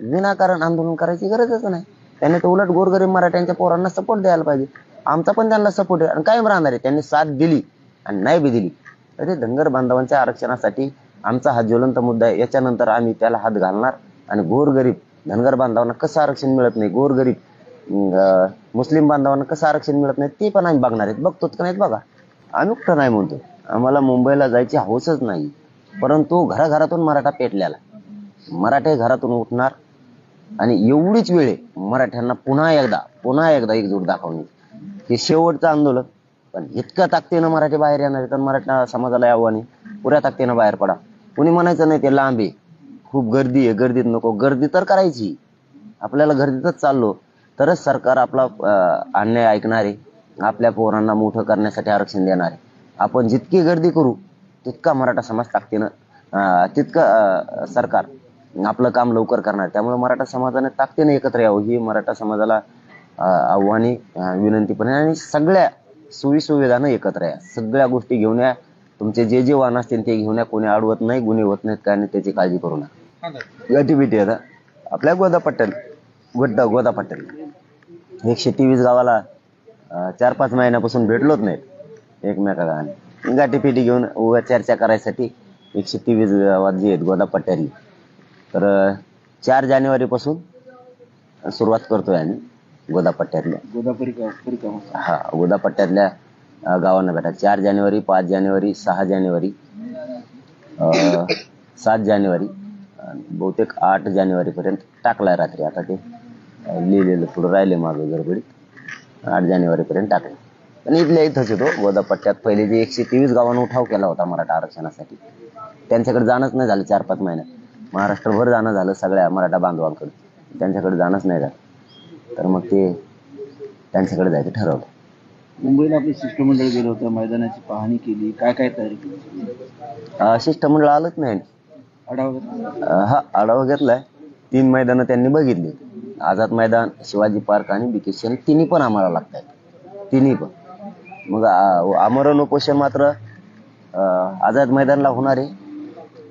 विनाकारण आंदोलन करायची गरजच नाही. त्यांनी तर उलट गोरगरीब मराठ्यांच्या पोरांना सपोर्ट द्यायला पाहिजे. आमचा पण त्यांना सपोर्ट आहे. आणि कायम राहणार आहे. त्यांनी साथ दिली आणि नाही बी दिली. तरी धनगर बांधवांच्या आरक्षणासाठी आमचा हा ज्वलंत मुद्दा आहे. याच्यानंतर आम्ही त्याला हात घालणार आणि गोरगरीब धनगर बांधवांना कसं आरक्षण मिळत नाही? गोरगरीब मुस्लिम बांधवांना कसं आरक्षण मिळत नाही? ते पण आम्ही बघणार आहेत. बघतोच का नाहीत बघा. आम्ही कुठं नाही म्हणतो. आम्हाला मुंबईला जायची हौसच नाही. परंतु घराघरातून मराठा पेटल्याला मराठे घरातून उठणार. आणि एवढीच वेळ आहे मराठ्यांना पुन्हा एकदा पुन्हा एकदा एकजूट दाखवणे हे शेवटचं आंदोलन. पण इतकं ताकदीनं मराठी बाहेर येणार तर मराठा समाजाला आव्हाने पुऱ्या ताकदीनं बाहेर पडा. कुणी म्हणायचं नाही ते लांब आहे. खूप गर्दी आहे. गर्दीत नको. गर्दी तर करायची. आपल्याला गर्दीतच चाललो. तरच सरकार आपला अन्याय ऐकणारे आपल्या पोरांना मोठं करण्यासाठी आरक्षण देणार आहे. आपण जितकी गर्दी करू तितका मराठा समाज ताकदीनं तितकं सरकार आपलं काम लवकर करणार. त्यामुळे मराठा समाजाने ताकदीने एकत्र यावं ही मराठा समाजाला आव्हाने विनंती पण आणि सगळ्या सोयी एकत्र या. सगळ्या गोष्टी घेऊन या. तुमचे जे जे वाहन असतील ते घेऊन या. कोणी अडवत नाही गुन्हे होत नाहीत काय नाही त्याची काळजी करू नका. गटिबिटी आता आपल्या गोदा पट्टेल गोड्डा गोदा पट्ट्याला. एकशे तेवीस गावाला चार पाच महिन्यापासून भेटलोच नाहीत एकमेकाला गाठीपेटी घेऊन उभ्या चर्चा करायसाठी एकशे तेवीस गावात जे आहेत गोदा पट्ट्याली तर चार जानेवारीपासून सुरुवात करतोय आम्ही गोदा पट्ट्यातल्या गोदा परिक्रमा परिक्रमा हा गोदा पट्ट्यातल्या अं, गावांना भेटा. चार जानेवारी पाच जानेवारी सहा जानेवारी सात जानेवारी बहुतेक आठ जानेवारीपर्यंत टाकलाय रात्री. आता ते लिहिलेलं थोडं राहिले मागं गडबडीत. आठ जानेवारीपर्यंत टाकले. पण इथल्या इथंच येतो गोदा पट्ट्यात पहिले जे एकशे तेवीस गावांना उठाव केला होता मराठा आरक्षणासाठी. त्यांच्याकडे जाणंच नाही झालं चार पाच महिन्यात. महाराष्ट्रभर जाणं झालं सगळ्या मराठा बांधवांकडे त्यांच्याकडे जाणंच नाही झालं. तर मग ते त्यांच्याकडे जायचं ठरवलं. मुंबईला आपले शिष्टमंडळ गेलं होतं मैदानाची पाहणी केली. काय काय तयारी केली? शिष्टमंडळ आलंच नाही. आढावा हा आढावा घेतलाय. तीन मैदानं त्यांनी बघितली. आझाद मैदान शिवाजी पार्क आणि बिकेशन तिन्ही पण आम्हाला लागतात तिन्ही पण. मग आमरण उपोषण मात्र आझाद मैदानला होणार आहे.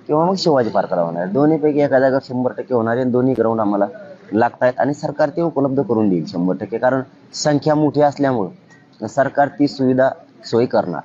किंवा मग शिवाजी पार्कला होणार. दोन्हीपैकी एका जागा शंभर टक्के होणार आहे आणि दोन्ही ग्राउंड आम्हाला लागतायत आणि सरकार ते उपलब्ध करून देईल शंभर टक्के. कारण संख्या मोठी असल्यामुळं सरकार ती सुविधा सोयी करणार.